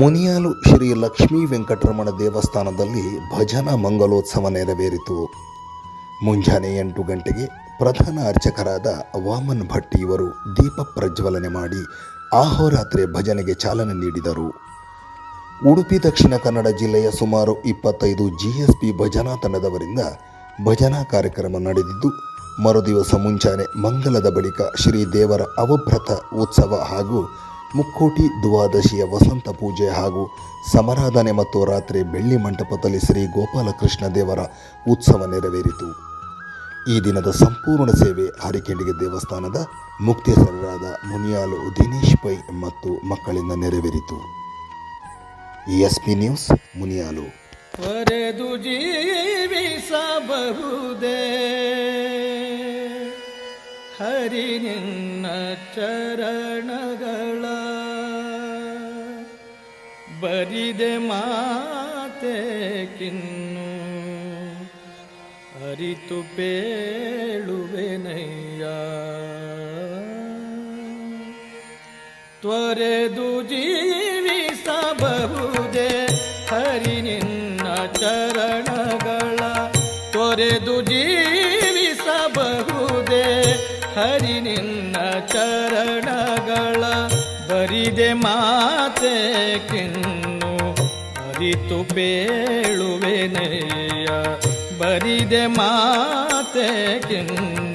ಮುನಿಯಾಲು ಶ್ರೀ ಲಕ್ಷ್ಮೀ ವೆಂಕಟರಮಣ ದೇವಸ್ಥಾನದಲ್ಲಿ ಭಜನಾ ಮಂಗಲೋತ್ಸವ ನೆರವೇರಿತು. ಮುಂಜಾನೆ ಎಂಟು ಗಂಟೆಗೆ ಪ್ರಧಾನ ಅರ್ಚಕರಾದ ವಾಮನ್ ಭಟ್ ಇವರು ದೀಪ ಪ್ರಜ್ವಲನೆ ಮಾಡಿ ಆಹೋರಾತ್ರಿ ಭಜನೆಗೆ ಚಾಲನೆ ನೀಡಿದರು. ಉಡುಪಿ ದಕ್ಷಿಣ ಕನ್ನಡ ಜಿಲ್ಲೆಯ ಸುಮಾರು ಇಪ್ಪತ್ತೈದು ಜಿಎಸ್ಪಿ ಭಜನಾ ತಂಡದವರಿಂದ ಭಜನಾ ಕಾರ್ಯಕ್ರಮ ನಡೆದಿದ್ದು, ಮರುದಿವಸ ಮುಂಜಾನೆ ಮಂಗಲದ ಬಳಿಕ ಶ್ರೀ ದೇವರ ಅವಭ್ರತ ಉತ್ಸವ ಹಾಗೂ ಮುಕ್ಕೋಟಿ ದ್ವಾದಶಿಯ ವಸಂತ ಪೂಜೆ ಹಾಗೂ ಸಮರಾಧನೆ ಮತ್ತು ರಾತ್ರಿ ಬೆಳ್ಳಿ ಮಂಟಪದಲ್ಲಿ ಶ್ರೀ ಗೋಪಾಲಕೃಷ್ಣ ದೇವರ ಉತ್ಸವ ನೆರವೇರಿತು. ಈ ದಿನದ ಸಂಪೂರ್ಣ ಸೇವೆ ಹರಿಕೆಂಡಿಗೆ ದೇವಸ್ಥಾನದ ಮುಕ್ತೇಸರರಾದ ಮುನಿಯಾಲು ದಿನೇಶ್ ಪೈ ಮತ್ತು ಮಕ್ಕಳಿಂದ ನೆರವೇರಿತು. S P news, Muniyal. Hari ನಿನ್ನ ಚರಣಗಳ ಬರಿದೆ ಮಾತೆ ಕಿನ್ನು. ಅರಿತು ಪೇಳುವೆನಯ್ಯ. ತ್ವರೆದು ಜೀವಿಸಬಹುದೇ ಹರಿ ನಿನ್ನ ಚರಣಗಳ. ತ್ವರೆದು ಜೀವಿಸಬಹುದೇ ಹರಿ ನಿನ್ನ ಚರಣಗಳ. ಬರಿದೆ ಮಾತೆ ಕಿನ್ನು ಅರಿತು ಬೇಳುವೆನೆಯ ಬರಿದೆ ಮಾತೆ ಕಿನ್ನು